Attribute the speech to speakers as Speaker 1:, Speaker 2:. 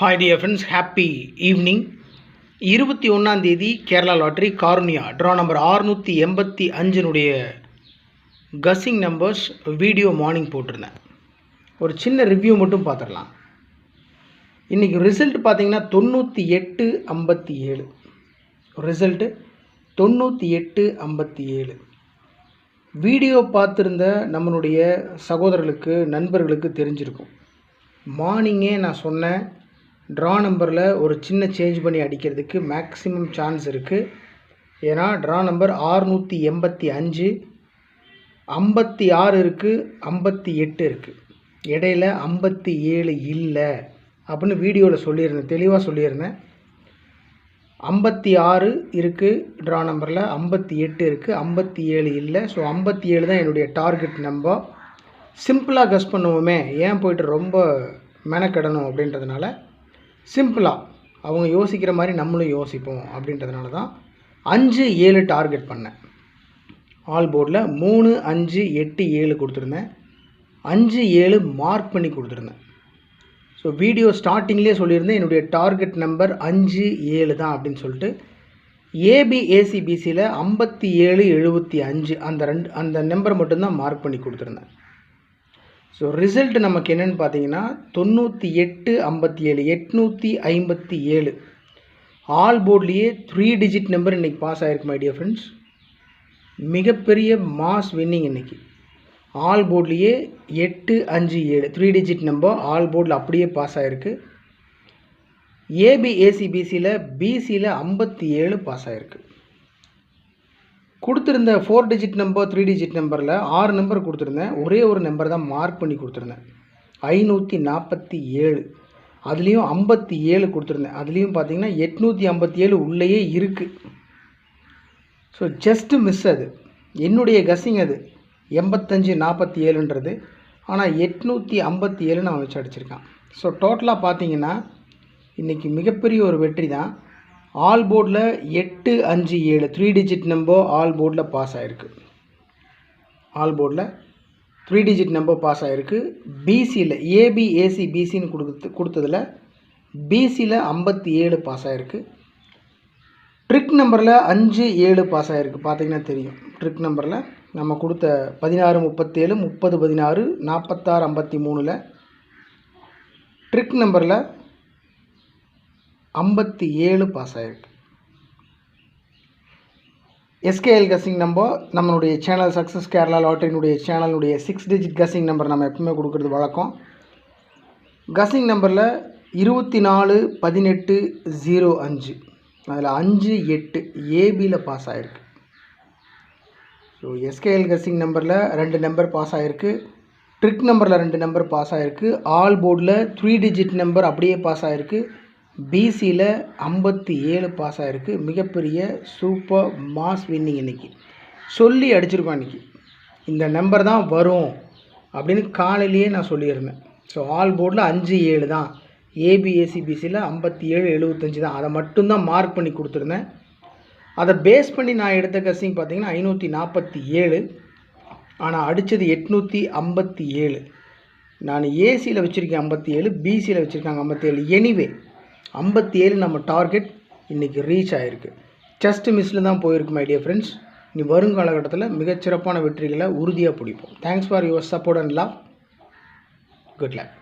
Speaker 1: Hi dear friends happy evening இருபத்தி ஒன்றாம் தேதி Kerala lottery Karunya. Draw number ஆறுநூற்றி எண்பத்தி அஞ்சினுடைய கஸ்ஸிங் நம்பர்ஸ் வீடியோ மார்னிங் போட்டிருந்தேன். ஒரு சின்ன ரிவ்யூ மட்டும் பார்த்துடலாம். இன்றைக்கி ரிசல்ட் பார்த்தீங்கன்னா தொண்ணூற்றி எட்டு ஐம்பத்தி ஏழு. ரிசல்ட்டு தொண்ணூற்றி எட்டு ஐம்பத்தி ஏழு. வீடியோ பார்த்துருந்த நம்மளுடைய சகோதரர்களுக்கு நண்பர்களுக்கு தெரிஞ்சிருக்கும். மார்னிங்கே நான் சொன்னேன் ட்ரா நம்பரில் ஒரு சின்ன சேஞ்ச் பண்ணி அடிக்கிறதுக்கு மேக்ஸிமம் சான்ஸ் இருக்குது ஏன்னா ட்ரா நம்பர் ஆறுநூற்றி எண்பத்தி அஞ்சு ஐம்பத்தி ஆறு இருக்குது ஐம்பத்தி எட்டு இருக்குது இடையில ஐம்பத்தி ஏழு இல்லை அப்படின்னு வீடியோவில் சொல்லியிருந்தேன் தெளிவாக சொல்லியிருந்தேன். ஐம்பத்தி ஆறு இருக்குது ட்ரா நம்பரில் ஐம்பத்தி எட்டு இருக்குது ஐம்பத்தி ஏழு இல்லை. ஸோ ஐம்பத்தி ஏழு தான் என்னுடைய டார்கெட் நம்பர் சிம்பிளாக கஸ் பண்ணுவோமே ஏன் போயிட்டு ரொம்ப மெனக்கெடணும் அப்படின்றதுனால. சிம்பிளாக அவங்க யோசிக்கிற மாதிரி நம்மளும் யோசிப்போம் அப்படின்றதுனால தான் அஞ்சு ஏழு டார்கெட் பண்ணேன். ஆல் போர்டில் மூணு அஞ்சு எட்டு ஏழு கொடுத்துருந்தேன். அஞ்சு ஏழு மார்க் பண்ணி கொடுத்துருந்தேன். ஸோ வீடியோ ஸ்டார்டிங்லேயே சொல்லியிருந்தேன் என்னுடைய டார்கெட் நம்பர் அஞ்சு ஏழு தான் அப்படின்னு சொல்லிட்டு. ஏபிஏசிபிசியில் ஐம்பத்தி ஏழு எழுபத்தி அஞ்சு அந்த ரெண்டு அந்த நம்பர் மட்டும்தான் மார்க் பண்ணி கொடுத்துருந்தேன். ஸோ ரிசல்ட் நமக்கு என்னென்னு பார்த்தீங்கன்னா தொண்ணூற்றி எட்டு ஐம்பத்தி ஏழு எட்நூற்றி ஐம்பத்தி ஏழு. ஆல் போர்ட்லேயே த்ரீ டிஜிட் நம்பர் இன்றைக்கி பாஸ் ஆகிருக்கு மை டியர் ஃப்ரெண்ட்ஸ் மிகப்பெரிய மாஸ் வின்னிங் இன்றைக்கி ஆல் போர்ட்லேயே எட்டு அஞ்சு ஏழு. த்ரீ டிஜிட் நம்பர் ஆல் போர்டில் அப்படியே பாஸ் ஆகிருக்கு ஏபிஏசிபிசியில் பிசியில் ஐம்பத்தி ஏழு பாஸ் ஆகிருக்கு கொடுத்துருந்த four digit number three digit நம்பரில் ஆறு நம்பர் கொடுத்துருந்தேன். ஒரே ஒரு நம்பர் தான் மார்க் பண்ணி கொடுத்துருந்தேன். ஐநூற்றி நாற்பத்தி ஏழு. அதுலேயும் ஐம்பத்தி ஏழு கொடுத்துருந்தேன். அதுலேயும் பார்த்தீங்கன்னா எட்நூற்றி ஐம்பத்தி ஏழு உள்ளேயே இருக்குது ஸோ ஜஸ்ட்டு மிஸ் அது. என்னுடைய கசிங் அது. எண்பத்தஞ்சு நாற்பத்தி ஏழுன்றது. ஆனால் எட்நூற்றி ஐம்பத்தி ஏழு நான் வச்சு அடிச்சிருக்கான். ஸோ டோட்டலாக பார்த்தீங்கன்னா இன்றைக்கி மிகப்பெரிய ஒரு வெற்றி தான். ஆல் போர்டில் எட்டு அஞ்சு ஏழு த்ரீ டிஜிட் நம்பர் ஆல் போர்டில் பாஸ் ஆகிருக்கு ஆல் போர்டில் த்ரீ டிஜிட் நம்பர் பாஸ் ஆகிருக்கு பிசியில் ஏபி ஏசி பிசின்னு கொடுத்து கொடுத்ததில் பிசியில் ஐம்பத்தி ஏழு பாஸ் ஆகிருக்கு ட்ரிக் நம்பரில் அஞ்சு ஏழு பாஸ் ஆகிருக்கு பார்த்தீங்கன்னா தெரியும். ட்ரிக் நம்பரில் நம்ம கொடுத்த பதினாறு முப்பத்தேழு முப்பது பதினாறு நாற்பத்தாறு ஐம்பத்தி மூணில் ட்ரிக் நம்பரில் ஐம்பத்தி ஏழு பாஸ் ஆகிருக்கு எஸ்கேஎல் கசிங் நம்பர் நம்மளுடைய சேனல் சக்ஸஸ் கேரளா லாட்டரினுடைய சேனலுடைய சிக்ஸ் டிஜிட் கசிங் நம்பர் நம்ம எப்பவுமே கொடுக்குறது வழக்கம். கசிங் நம்பரில் இருபத்தி நாலு பதினெட்டு ஜீரோ அஞ்சு. அதில் அஞ்சு எட்டு ஏபியில் பாஸ் ஆகிருக்கு ஸோ எஸ்கேஎல் கசிங் நம்பரில் ரெண்டு நம்பர் பாஸ் ஆகிருக்கு ட்ரிக் நம்பரில் ரெண்டு நம்பர் பாஸ் ஆகிருக்கு ஆல் போர்டில் த்ரீ டிஜிட் நம்பர் அப்படியே பாஸ் ஆகிருக்கு பிசியில் ஐம்பத்தி ஏழு பாஸ் ஆகிருக்கு மிகப்பெரிய சூப்பர் மாஸ் வின்னிங் இன்றைக்கி சொல்லி அடிச்சிருக்கோம் இன்றைக்கி இந்த நம்பர் தான் வரும் அப்படின்னு காலையிலேயே நான் சொல்லியிருந்தேன். ஸோ ஆல் போர்டில் அஞ்சு ஏழு தான். ஏபிஎஸ்சிபிசியில் ஐம்பத்தி ஏழு எழுபத்தஞ்சு தான். அதை மட்டும்தான் மார்க் பண்ணி கொடுத்துருந்தேன். அதை பேஸ் பண்ணி நான் எடுத்த கசிங் பார்த்தீங்கன்னா ஐநூற்றி நாற்பத்தி ஏழு. ஆனால் அடித்தது எட்நூற்றி ஐம்பத்தி ஏழு. நான் ஏசியில் வச்சுருக்கேன் ஐம்பத்தி ஏழு பிசியில் வச்சுருக்காங்க ஐம்பத்தி ஏழு. எனிவே ஐம்பத்தி ஏழு நம்ம டார்கெட் இன்றைக்கி ரீச் ஆகிருக்கு ஜஸ்ட் மிஸ்ஸில் தான் போயிருக்கு மை டியர் ஃப்ரெண்ட்ஸ் நீ வரும் காலகட்டத்தில் மிகச்சிறப்பான வெற்றிகளை உறுதியாக பிடிப்போம். Thanks for your support and love good luck